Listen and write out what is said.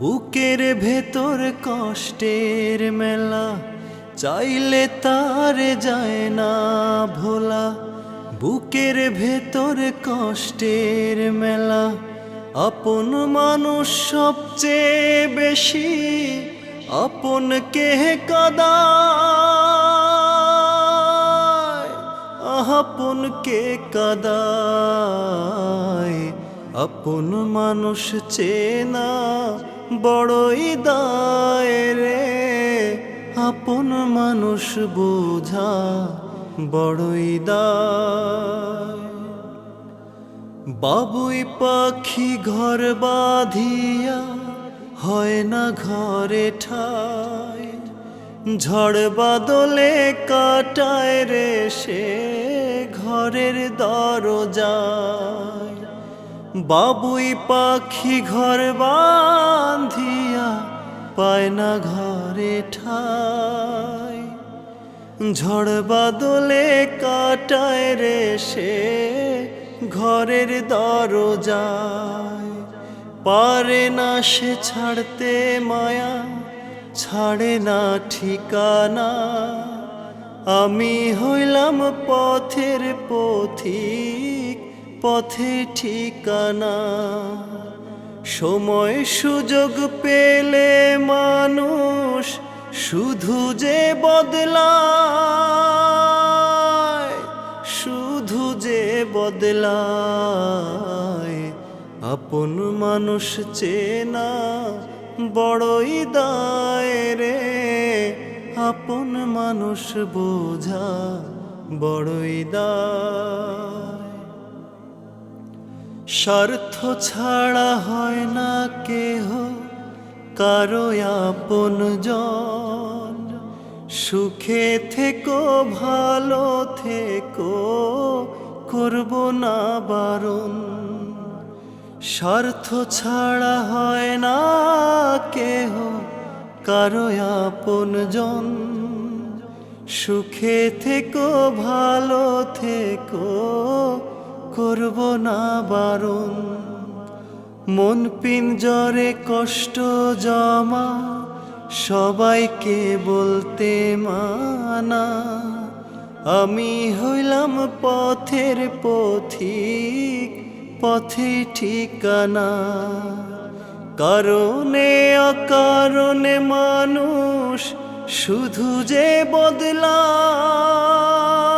বুকের ভেতর কষ্টের মেলা, চাইলে তার যায় না ভোলা। বুকের ভেতর কষ্টের মেলা, আপন মানুষ সবচেয়ে বেশি, আপন কে কাদায়, আপন কে কাদায়। আপন মানুষ চেনা বড়ই দায় রে। আপন মানুষ বোঝা বড়ই বাবুই পাখি ঘর বাঁধিয়া হয় না ঘরে ঠাই ঝড় বাদলে কাটায় রে সে ঘরের দরজায় বাবুই পাখি ঘর বাঁধিয়া পায় না ঘরে ঠাই। ঝড় বাদলে কাটায় রে সে, ঘরের দরজায়। পারে না সে ছাড়তে মায়া, ছাড়ে না ঠিকানা। আমি হইলাম পথের পথিক পথে ঠিকানা, সময় সুযোগ পেলে মানুষ শুধু যে বদলায়, শুধু যে বদলায়। আপন মানুষ চেনা বড়ই দায় রে, আপন মানুষ বোঝা বড়ই দায়। স্বার্থ ছাড়া হয় না কেহ, কারও আপন জন। সুখে থেকো, ভালো থেকো, করব না বারণ। স্বার্থ ছাড়া হয় না কেহ, কারও আপন জন। সুখে থেকো, ভালো থেকো করব না বারণ। মন পিঞ্জরে কষ্ট জমা, সবাইকে বলতে মানা। আমি হইলাম পথের পথিক পথে ঠিকানা। কারণে, অকারণে মানুষ শুধু যে বদলায়